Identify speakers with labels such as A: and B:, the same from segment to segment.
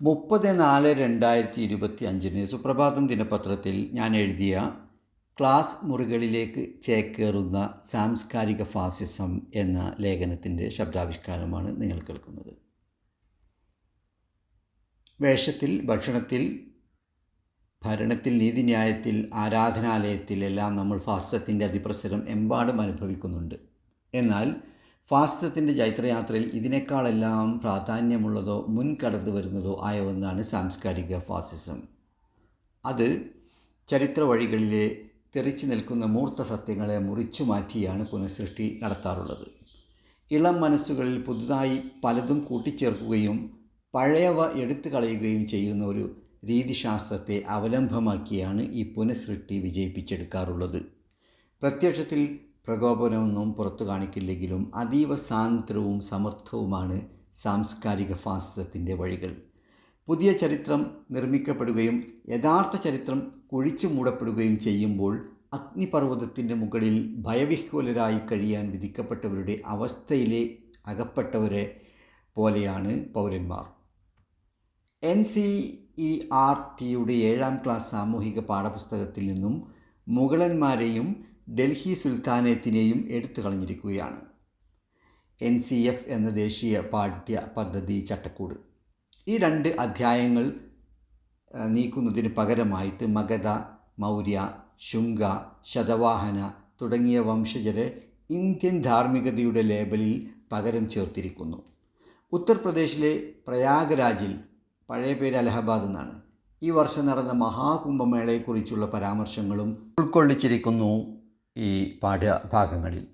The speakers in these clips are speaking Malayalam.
A: മുപ്പത് നാല് രണ്ടായിരത്തി ഇരുപത്തി അഞ്ചിന് സുപ്രഭാതം ദിനപത്രത്തിൽ ഞാൻ എഴുതിയ ക്ലാസ് മുറികളിലേക്ക് ചേക്കേറുന്ന സാംസ്കാരിക ഫാസിസം എന്ന ലേഖനത്തിന്റെ ശബ്ദാവിഷ്കാരമാണ് നിങ്ങൾ കേൾക്കുന്നത്. വേഷത്തിൽ ഭക്ഷണത്തിൽ ഭരണത്തിൽ നീതിന്യായത്തിൽ ആരാധനാലയത്തിൽ എല്ലാം നമ്മൾ ഫാസിസത്തിന്റെ അതിപ്രസരം എമ്പാടും അനുഭവിക്കുന്നുണ്ട്. എന്നാൽ ഫാസിസത്തിന്റെ ചൈത്രയാത്രയിൽ ഇതിനേക്കാളെല്ലാം പ്രാധാന്യമുള്ളതോ മുൻകടന്നു വരുന്നതോ ആയ ഒന്നാണ് സാംസ്കാരിക ഫാസിസം. അത് ചരിത്ര വഴികളിലെ തെറിച്ചു നിൽക്കുന്ന മൂർത്ത സത്യങ്ങളെ മുറിച്ചു മാറ്റിയാണ് പുനഃസൃഷ്ടി നടത്താറുള്ളത്. ഇളം മനസ്സുകളിൽ പുതുതായി പലതും കൂട്ടിച്ചേർക്കുകയും പഴയവ എടുത്തു കളയുകയും ചെയ്യുന്ന ഒരു രീതിശാസ്ത്രത്തെ അവലംബമാക്കിയാണ് ഈ പുനഃസൃഷ്ടി വിജയിപ്പിച്ചെടുക്കാറുള്ളത്. പ്രത്യക്ഷത്തിൽ പ്രകോപനമൊന്നും പുറത്തു കാണിക്കില്ലെങ്കിലും അതീവ സാന്ദ്രവും സമർത്ഥവുമാണ് സാംസ്കാരിക ഫാസിസത്തിന്റെ വഴികൾ. പുതിയ ചരിത്രം നിർമ്മിക്കപ്പെടുകയും യഥാർത്ഥ ചരിത്രം കുഴിച്ചു മൂടപ്പെടുകയും ചെയ്യുമ്പോൾ അഗ്നിപർവതത്തിന്റെ മുകളിൽ ഭയവിഹ്വലരായി കഴിയാൻ വിധിക്കപ്പെട്ടവരുടെ അവസ്ഥയിലെ അകപ്പെട്ടവരെ പോലെയാണ് പൗരന്മാർ. എൻ സി ഇ ആർ ടിയുടെ ഏഴാം ക്ലാസ് സാമൂഹിക പാഠപുസ്തകത്തിൽ നിന്നും മുഗളന്മാരെയും ഡൽഹി സുൽത്താനേത്തിനെയും എടുത്തു കളഞ്ഞിരിക്കുകയാണ് എൻ സി എഫ് എന്ന ദേശീയ പാഠ്യ പദ്ധതി ചട്ടക്കൂട്. ഈ രണ്ട് അധ്യായങ്ങൾ നീക്കുന്നതിന് പകരമായിട്ട് മഗധ മൗര്യ ശുംഗ ശതവാഹന തുടങ്ങിയ വംശജരെ ഇന്ത്യൻ ധാർമ്മികതയുടെ ലേബലിൽ പകരം ചേർത്തിരിക്കുന്നു. ഉത്തർപ്രദേശിലെ പ്രയാഗരാജിൽ പഴയ പേര് അലഹബാദ് എന്നാണ്. ഈ വർഷം നടന്ന മഹാകുംഭമേളയെക്കുറിച്ചുള്ള പരാമർശങ്ങളും ഉൾക്കൊള്ളിച്ചിരിക്കുന്നു. ഈ പാഠഭാഗങ്ങളിൽ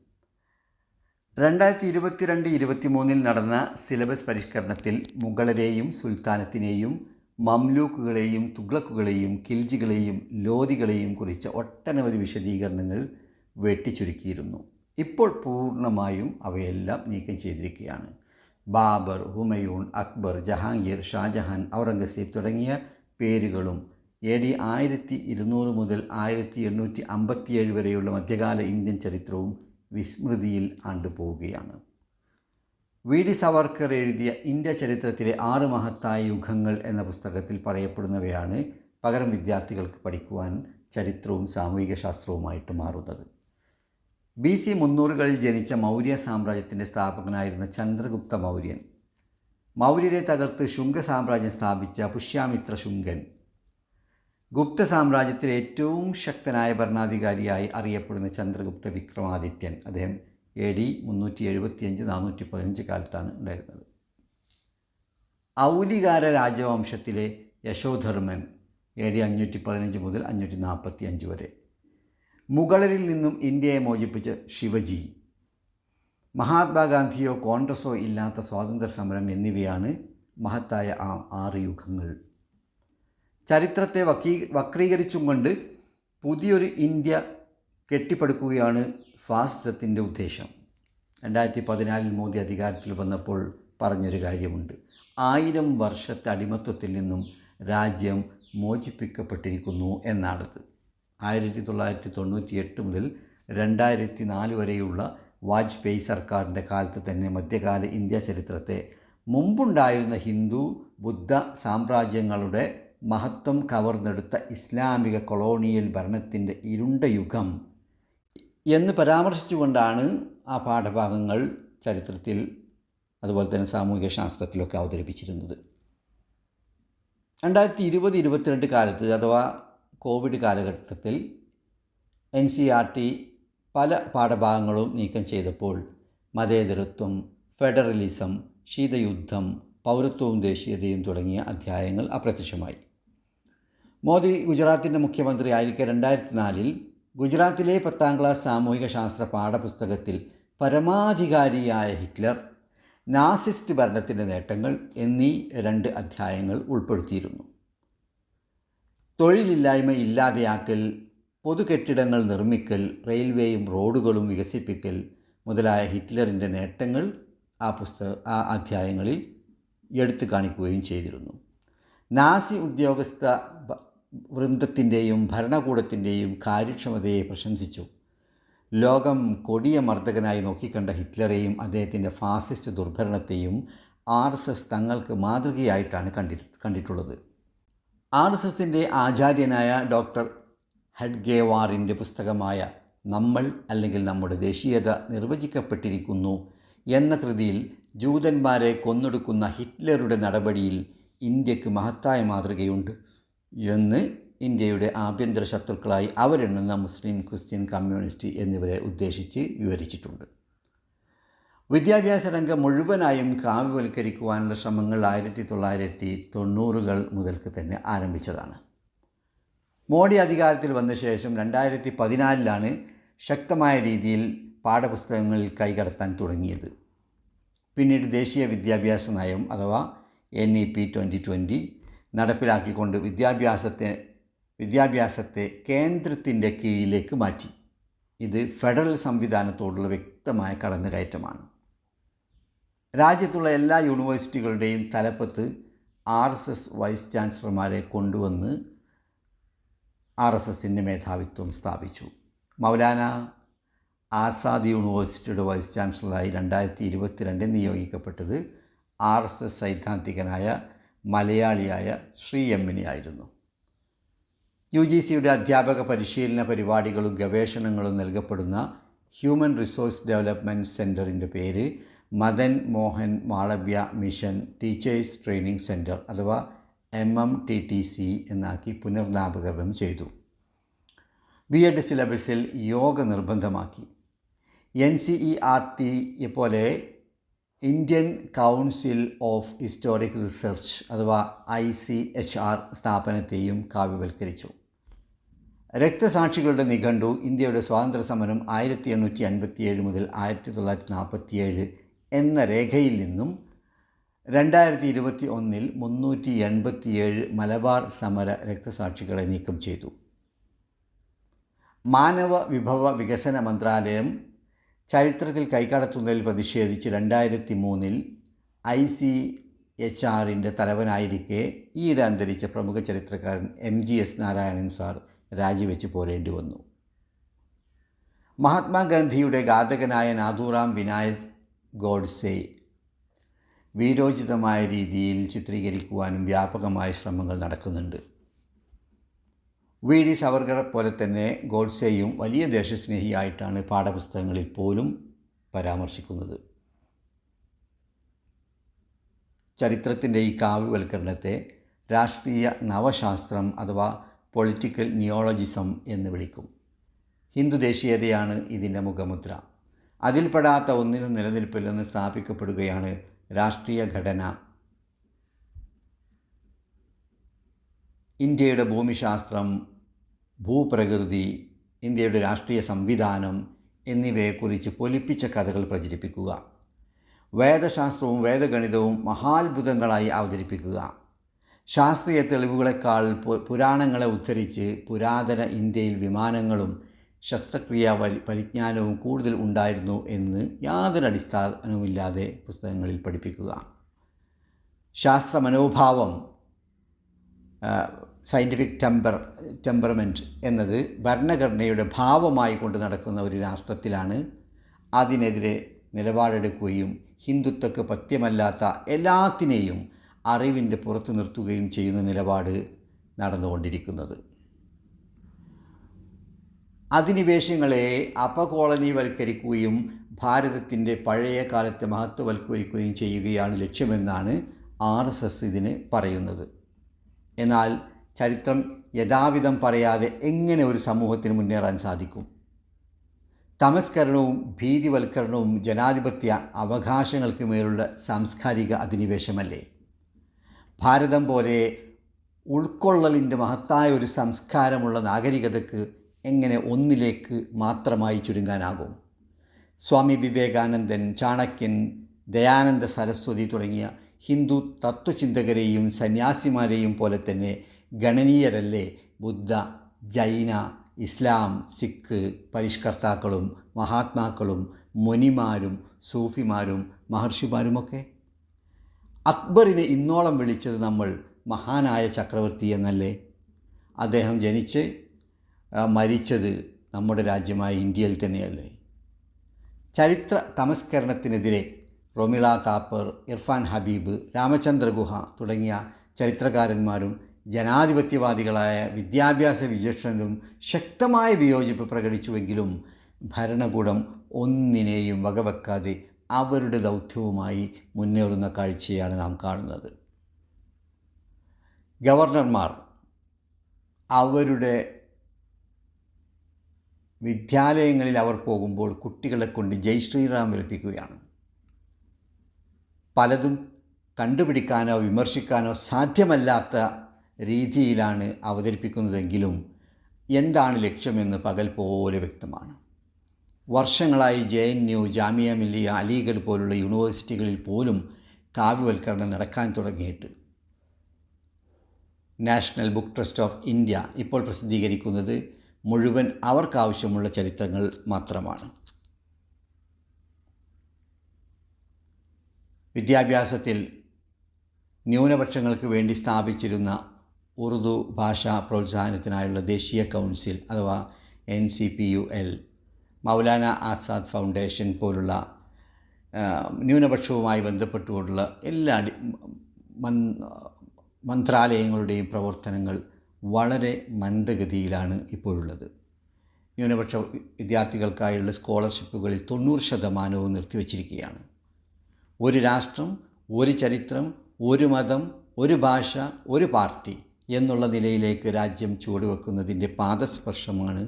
A: രണ്ടായിരത്തി ഇരുപത്തിരണ്ട് ഇരുപത്തി മൂന്നിൽ നടന്ന സിലബസ് പരിഷ്കരണത്തിൽ മുഗളരെയും സുൽത്താനത്തിനെയും മംലൂക്കുകളെയും തുഗ്ലക്കുകളെയും കിൽജികളെയും ലോധികളെയും കുറിച്ച ഒട്ടനവധി വിശദീകരണങ്ങൾ വെട്ടിച്ചുരുക്കിയിരുന്നു. ഇപ്പോൾ പൂർണമായും അവയെല്ലാം നീക്കം ചെയ്തിരിക്കുകയാണ്. ബാബർ ഹുമയൂൺ അക്ബർ ജഹാംഗീർ ഷാജഹാൻ ഔറംഗസീബ് തുടങ്ങിയ പേരുകളും എ ഡി ആയിരത്തി ഇരുന്നൂറ് മുതൽ ആയിരത്തി എണ്ണൂറ്റി അമ്പത്തിയേഴ് വരെയുള്ള മധ്യകാല ഇന്ത്യൻ ചരിത്രവും വിസ്മൃതിയിൽ ആണ്ടുപോവുകയാണ്. വി ഡി സവർക്കർ എഴുതിയ ഇന്ത്യ ചരിത്രത്തിലെ ആറ് മഹത്തായ യുഗങ്ങൾ എന്ന പുസ്തകത്തിൽ പറയപ്പെടുന്നവയാണ് പകരം വിദ്യാർത്ഥികൾക്ക് പഠിക്കുവാൻ ചരിത്രവും സാമൂഹിക ശാസ്ത്രവുമായിട്ട് മാറുന്നത്. ബി സി മുന്നൂറുകളിൽ ജനിച്ച മൗര്യ സാമ്രാജ്യത്തിന്റെ സ്ഥാപകനായിരുന്ന ചന്ദ്രഗുപ്ത മൗര്യൻ. മൗര്യരെ തകർത്ത് ശുംഗ സാമ്രാജ്യം സ്ഥാപിച്ച പുഷ്യാമിത്ര ശുംഗൻ ഗുപ്ത സാമ്രാജ്യത്തിലെ ഏറ്റവും ശക്തനായ ഭരണാധികാരിയായി അറിയപ്പെടുന്ന ചന്ദ്രഗുപ്ത വിക്രമാദിത്യൻ അദ്ദേഹം എ ഡി മുന്നൂറ്റി എഴുപത്തിയഞ്ച് നാനൂറ്റി പതിനഞ്ച് കാലത്താണ് ഉണ്ടായിരുന്നത്. ഔലികാര രാജവംശത്തിലെ യശോധർമ്മൻ എ ഡി അഞ്ഞൂറ്റി പതിനഞ്ച് മുതൽ അഞ്ഞൂറ്റി നാൽപ്പത്തി അഞ്ച് വരെ. മുഗളരിൽ നിന്നും ഇന്ത്യയെ മോചിപ്പിച്ച ശിവജി മഹാത്മാഗാന്ധിയോ കോൺഗ്രസോ ഇല്ലാത്ത സ്വാതന്ത്ര്യ സമരം എന്നിവയാണ് മഹത്തായ ആ ആറ് യുഗങ്ങൾ. ചരിത്രത്തെ വക്കീ വക്രീകരിച്ചും കൊണ്ട് പുതിയൊരു ഇന്ത്യ കെട്ടിപ്പടുക്കുകയാണ് ഫാസിസത്തിന്റെ ഉദ്ദേശം. രണ്ടായിരത്തി പതിനാലിൽ മോദി അധികാരത്തിൽ വന്നപ്പോൾ പറഞ്ഞൊരു കാര്യമുണ്ട്. ആയിരം വർഷത്തെ അടിമത്വത്തിൽ നിന്നും രാജ്യം മോചിപ്പിക്കപ്പെട്ടിരിക്കുന്നു എന്നാണത്. ആയിരത്തി തൊള്ളായിരത്തി തൊണ്ണൂറ്റി എട്ട് മുതൽ രണ്ടായിരത്തി നാല് വരെയുള്ള വാജ്പേയി സർക്കാരിന്റെ കാലത്ത് തന്നെ മധ്യകാല ഇന്ത്യ ചരിത്രത്തെ മുമ്പുണ്ടായിരുന്ന ഹിന്ദു ബുദ്ധ സാമ്രാജ്യങ്ങളുടെ മഹത്വം കവർന്നെടുത്ത ഇസ്ലാമിക കൊളോണിയൽ ഭരണത്തിന്റെ ഇരുണ്ട യുഗം എന്ന് പരാമർശിച്ചുകൊണ്ടാണ് ആ പാഠഭാഗങ്ങൾ ചരിത്രത്തിൽ അതുപോലെ തന്നെ സാമൂഹിക ശാസ്ത്രത്തിലൊക്കെ അവതരിപ്പിച്ചിരുന്നത്. രണ്ടായിരത്തി ഇരുപത് ഇരുപത്തിരണ്ട് കാലത്ത് അഥവാ കോവിഡ് കാലഘട്ടത്തിൽ എൻ സി ആർ ടി പല പാഠഭാഗങ്ങളും നീക്കം ചെയ്തപ്പോൾ മതേതരത്വം ഫെഡറലിസം ശീതയുദ്ധം പൗരത്വവും ദേശീയതയും തുടങ്ങിയ അധ്യായങ്ങൾ അപ്രത്യക്ഷമായി. മോദി ഗുജറാത്തിന്റെ മുഖ്യമന്ത്രി ആയിരിക്കെ രണ്ടായിരത്തി നാലിൽ ഗുജറാത്തിലെ പത്താം ക്ലാസ് സാമൂഹിക ശാസ്ത്ര പാഠപുസ്തകത്തിൽ പരമാധികാരിയായ ഹിറ്റ്ലർ നാസിസ്റ്റ് ഭരണത്തിന്റെ നേട്ടങ്ങൾ എന്നീ രണ്ട് അധ്യായങ്ങൾ ഉൾപ്പെടുത്തിയിരുന്നു. തൊഴിലില്ലായ്മ ഇല്ലാതെയാക്കൽ പൊതുകെട്ടിടങ്ങൾ നിർമ്മിക്കൽ റെയിൽവേയും റോഡുകളും വികസിപ്പിക്കൽ മുതലായ ഹിറ്റ്ലറിന്റെ നേട്ടങ്ങൾ ആ പുസ്തക ആ അധ്യായങ്ങളിൽ എടുത്തു കാണിക്കുകയും ചെയ്തിരുന്നു. നാസി ഉദ്യോഗസ്ഥ വൃന്ദത്തിന്റെയും ഭരണകൂടത്തിന്റെയും കാര്യക്ഷമതയെ പ്രശംസിച്ചു. ലോകം കൊടിയ മർദ്ദകനായി നോക്കിക്കണ്ട ഹിറ്റ്ലറെയും അദ്ദേഹത്തിന്റെ ഫാസിസ്റ്റ് ദുർഭരണത്തെയും ആർ എസ് എസ് തങ്ങൾക്ക് മാതൃകയായിട്ടാണ് കണ്ടി കണ്ടിട്ടുള്ളത്. ആർ എസ് എസിന്റെ ആചാര്യനായ ഡോക്ടർ ഹെഡ്ഗേവാറിന്റെ പുസ്തകമായ നമ്മൾ അല്ലെങ്കിൽ നമ്മുടെ ദേശീയത നിർവചിക്കപ്പെട്ടിരിക്കുന്നു എന്ന കൃതിയിൽ ജൂതന്മാരെ കൊന്നൊടുക്കുന്ന ഹിറ്റ്ലറുടെ നടപടിയിൽ ഇന്ത്യയ്ക്ക് മഹത്തായ മാതൃകയുണ്ട്. എന്ന് ഇന്ത്യയുടെ ആഭ്യന്തര ശത്രുക്കളായി അവരെണ്ണുന്ന മുസ്ലിം ക്രിസ്ത്യൻ കമ്മ്യൂണിസ്റ്റ് എന്നിവരെ ഉദ്ദേശിച്ച് വിവരിച്ചിട്ടുണ്ട്. വിദ്യാഭ്യാസ രംഗം മുഴുവനായും കാവ്യവൽക്കരിക്കുവാനുള്ള ശ്രമങ്ങൾ ആയിരത്തി തൊള്ളായിരത്തി തൊണ്ണൂറുകൾ മുതൽക്ക് തന്നെ ആരംഭിച്ചതാണ്. മോഡി അധികാരത്തിൽ വന്ന ശേഷം രണ്ടായിരത്തി പതിനാലിലാണ് ശക്തമായ രീതിയിൽ പാഠപുസ്തകങ്ങളിൽ കൈകടത്താൻ തുടങ്ങിയത്. പിന്നീട് ദേശീയ വിദ്യാഭ്യാസ നയം അഥവാ N E P twenty twenty നടപ്പിലാക്കിക്കൊണ്ട് വിദ്യാഭ്യാസത്തെ വിദ്യാഭ്യാസത്തെ കേന്ദ്രത്തിന്റെ കീഴിലേക്ക് മാറ്റി. ഇത് ഫെഡറൽ സംവിധാനത്തോടുള്ള വ്യക്തമായ കടന്നുകയറ്റമാണ്. രാജ്യത്തുള്ള എല്ലാ യൂണിവേഴ്സിറ്റികളുടെയും തലപ്പത്ത് ആർ എസ് എസ് വൈസ് ചാൻസലർമാരെ കൊണ്ടുവന്ന് ആർ എസ് എസിന്റെ മേധാവിത്വം സ്ഥാപിച്ചു. മൗലാന ആസാദ് യൂണിവേഴ്സിറ്റിയുടെ വൈസ് ചാൻസലറായി രണ്ടായിരത്തി ഇരുപത്തിരണ്ടിൽ നിയോഗിക്കപ്പെട്ടത് ആർ എസ് എസ് സൈദ്ധാന്തികനായ മലയാളിയായ ശ്രീ എമ്മിനി ആയിരുന്നു. യു ജി സിയുടെ അധ്യാപക പരിശീലന പരിപാടികളും ഗവേഷണങ്ങളും നൽകപ്പെടുന്ന ഹ്യൂമൻ റിസോഴ്സ് ഡെവലപ്മെന്റ് സെന്ററിന്റെ പേര് Madan Mohan Malaviya mission teachers training centre അഥവാ M M T T C എന്നാക്കി പുനർനാമകരണം ചെയ്തു. ബി എഡ് സിലബസിൽ യോഗ നിർബന്ധമാക്കി. N C E R T പോലെ Indian council of historic research അഥവാ ഐ സി എച്ച് ആർ സ്ഥാപനത്തെയും കാവ്യവൽക്കരിച്ചു. രക്തസാക്ഷികളുടെ നിഘണ്ടു ഇന്ത്യയുടെ സ്വാതന്ത്ര്യ സമരം ആയിരത്തി എണ്ണൂറ്റി അൻപത്തിയേഴ് മുതൽ ആയിരത്തി തൊള്ളായിരത്തി നാൽപ്പത്തിയേഴ് എന്ന രേഖയിൽ നിന്നും രണ്ടായിരത്തി ഇരുപത്തി ഒന്നിൽ മുന്നൂറ്റി എൺപത്തിയേഴ് മലബാർ സമര രക്തസാക്ഷികളെ നീക്കം ചെയ്തു. മാനവ വിഭവ വികസന മന്ത്രാലയം ചരിത്രത്തിൽ കൈകടത്തുന്നതിൽ പ്രതിഷേധിച്ച് രണ്ടായിരത്തി മൂന്നിൽ ഐ സി എച്ച് ആറിന്റെ തലവനായിരിക്കെ ഈയിടെ അന്തരിച്ച പ്രമുഖ ചരിത്രകാരൻ M G S Narayanan sir രാജിവെച്ച് പോരേണ്ടി വന്നു. മഹാത്മാഗാന്ധിയുടെ ഘാതകനായ നാഥൂറാം വിനായക് ഗോഡ്സെ വീരോചിതമായ രീതിയിൽ ചിത്രീകരിക്കുവാനും വ്യാപകമായ ശ്രമങ്ങൾ നടക്കുന്നുണ്ട്. വി ഡി സവർക്കറെ പോലെ തന്നെ ഗോഡ്സെയും വലിയ ദേശസ്നേഹിയായിട്ടാണ് പാഠപുസ്തകങ്ങളിൽ പോലും പരാമർശിക്കുന്നത്. ചരിത്രത്തിന്റെ ഈ കാവ്യവൽക്കരണത്തെ രാഷ്ട്രീയ നവശാസ്ത്രം അഥവാ പൊളിറ്റിക്കൽ നിയോളജിസം എന്ന് വിളിക്കും. ഹിന്ദു ദേശീയതയാണ് ഇതിന്റെ മുഖമുദ്ര. അതിൽപ്പെടാത്ത ഒന്നിനും നിലനിൽപ്പില്ലെന്ന് സ്ഥാപിക്കപ്പെടുകയാണ് രാഷ്ട്രീയ ഘടന. ഇന്ത്യയുടെ ഭൂമിശാസ്ത്രം ഭൂപ്രകൃതി ഇന്ത്യയുടെ രാഷ്ട്രീയ സംവിധാനം എന്നിവയെക്കുറിച്ച് പൊലിപ്പിച്ച കഥകൾ പ്രചരിപ്പിക്കുക. വേദശാസ്ത്രവും വേദഗണിതവും മഹാത്ഭുതങ്ങളായി അവതരിപ്പിക്കുക. ശാസ്ത്രീയ തെളിവുകളെക്കാൾ പുരാണങ്ങളെ ഉദ്ധരിച്ച് പുരാതന ഇന്ത്യയിൽ വിമാനങ്ങളും ശസ്ത്രക്രിയാ പരി പരിജ്ഞാനവും കൂടുതൽ ഉണ്ടായിരുന്നു എന്ന് യാതൊരു അടിസ്ഥാനവുമില്ലാതെ പുസ്തകങ്ങളിൽ പഠിപ്പിക്കുക. ശാസ്ത്ര മനോഭാവം സയന്റിഫിക് ടെമ്പർ ടെമ്പർമെന്റ് എന്നത് ഭരണഘടനയുടെ ഭാവമായി കൊണ്ട് നടക്കുന്ന ഒരു രാഷ്ട്രത്തിലാണ്. അതിനെതിരെ നിലപാടെടുക്കുകയും ഹിന്ദുത്വക്ക് പഥ്യമല്ലാത്ത എല്ലാത്തിനെയും അറിവിന്റെ പുറത്തു നിർത്തുകയും ചെയ്യുന്ന നിലപാട് നടന്നുകൊണ്ടിരിക്കുന്നത്. അധിനിവേശങ്ങളെ അപകോളനിവൽക്കരിക്കുകയും ഭാരതത്തിന്റെ പഴയ കാലത്തെ മഹത്വവൽക്കരിക്കുകയും ചെയ്യുകയാണ് ലക്ഷ്യമെന്നാണ് ആർ എസ് എസ് ഇതിന് പറയുന്നത്. എന്നാൽ ചരിത്രം യഥാവിധം പറയാതെ എങ്ങനെ ഒരു സമൂഹത്തിന് മുന്നേറാൻ സാധിക്കും? തമസ്കരണവും ഭീതിവൽക്കരണവും ജനാധിപത്യ അവകാശങ്ങൾക്ക് മേലുള്ള സാംസ്കാരിക അധിനിവേശമല്ലേ? ഭാരതം പോലെ ഉൾക്കൊള്ളലിന്റെ മഹത്തായ ഒരു സംസ്കാരമുള്ള നാഗരികതയ്ക്ക് എങ്ങനെ ഒന്നിലേക്ക് മാത്രമായി ചുരുങ്ങാനാകും? സ്വാമി വിവേകാനന്ദൻ ചാണക്യൻ ദയാനന്ദ സരസ്വതി തുടങ്ങിയ ഹിന്ദു തത്വചിന്തകരെയും സന്യാസിമാരെയും പോലെ തന്നെ ഗണനീയരല്ലേ? ബുദ്ധ ജൈന ഇസ്ലാം സിഖ് പരിഷ്കർത്താക്കളും മഹാത്മാക്കളും മുനിമാരും സൂഫിമാരും മഹർഷിമാരുമൊക്കെ? അക്ബറിനെ ഇന്നോളം വിളിച്ചത് നമ്മൾ മഹാനായ ചക്രവർത്തി എന്നല്ലേ? അദ്ദേഹം ജനിച്ച് മരിച്ചത് നമ്മുടെ രാജ്യമായ ഇന്ത്യയിൽ തന്നെയല്ലേ? ചരിത്ര തമസ്കരണത്തിനെതിരെ റൊമിള താപ്പർ ഇർഫാൻ ഹബീബ് രാമചന്ദ്ര ഗുഹ തുടങ്ങിയ ചരിത്രകാരന്മാരും ജനാധിപത്യവാദികളായ വിദ്യാഭ്യാസ വിചക്ഷണരും ശക്തമായ വിയോജിപ്പ് പ്രകടിച്ചുവെങ്കിലും ഭരണകൂടം ഒന്നിനെയും വകവെക്കാതെ അവരുടെ ദൗത്യവുമായി മുന്നേറുന്ന കാഴ്ചയാണ് നാം കാണുന്നത്. ഗവർണർമാർ അവരുടെ വിദ്യാലയങ്ങളിൽ അവർ പോകുമ്പോൾ കുട്ടികളെ കൊണ്ട് ജയ് ശ്രീറാം വിളിപ്പിക്കുകയാണ് പലതും കണ്ടുപിടിക്കാനോ വിമർശിക്കാനോ സാധ്യമല്ലാത്ത രീതിയിലാണ് അവതരിപ്പിക്കുന്നതെങ്കിലും എന്താണ് ലക്ഷ്യമെന്ന് പകൽ പോലെ വ്യക്തമാണ്. വർഷങ്ങളായി J N U Jamia Millia Aligarh പോലുള്ള യൂണിവേഴ്സിറ്റികളിൽ പോലും കാവ്യവൽക്കരണം നടക്കാൻ തുടങ്ങിയിട്ട്. National book trust of India ഇപ്പോൾ പ്രസിദ്ധീകരിക്കുന്നത് മുഴുവൻ അവർക്കാവശ്യമുള്ള ചരിത്രങ്ങൾ മാത്രമാണ്. വിദ്യാഭ്യാസത്തിൽ ന്യൂനപക്ഷങ്ങൾക്ക് വേണ്ടി സ്ഥാപിച്ചിരുന്ന ഉറുദു ഭാഷാ പ്രോത്സാഹനത്തിനായുള്ള ദേശീയ കൗൺസിൽ അഥവാ N C P U L Maulana Azad foundation പോലുള്ള ന്യൂനപക്ഷവുമായി ബന്ധപ്പെട്ടുകൊണ്ടുള്ള എല്ലാ മന്ത്രാലയങ്ങളുടെയും പ്രവർത്തനങ്ങൾ വളരെ മന്ദഗതിയിലാണ് ഇപ്പോഴുള്ളത്. ന്യൂനപക്ഷ വിദ്യാർത്ഥികൾക്കായുള്ള സ്കോളർഷിപ്പുകളിൽ തൊണ്ണൂറ് ശതമാനവും നിർത്തിവച്ചിരിക്കുകയാണ്. ഒരു രാഷ്ട്രം ഒരു ചരിത്രം ഒരു മതം ഒരു ഭാഷ ഒരു പാർട്ടി എന്നുള്ള നിലയിലേക്ക് രാജ്യം ചുവടുവെക്കുന്നതിന്റെ പാദസ്പർശമാണ്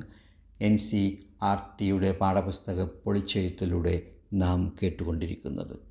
A: എൻ സി ആർ ടിയുടെ പാഠപുസ്തക പൊളിച്ചെഴുത്തിലൂടെ നാം കേട്ടുകൊണ്ടിരിക്കുന്നത്.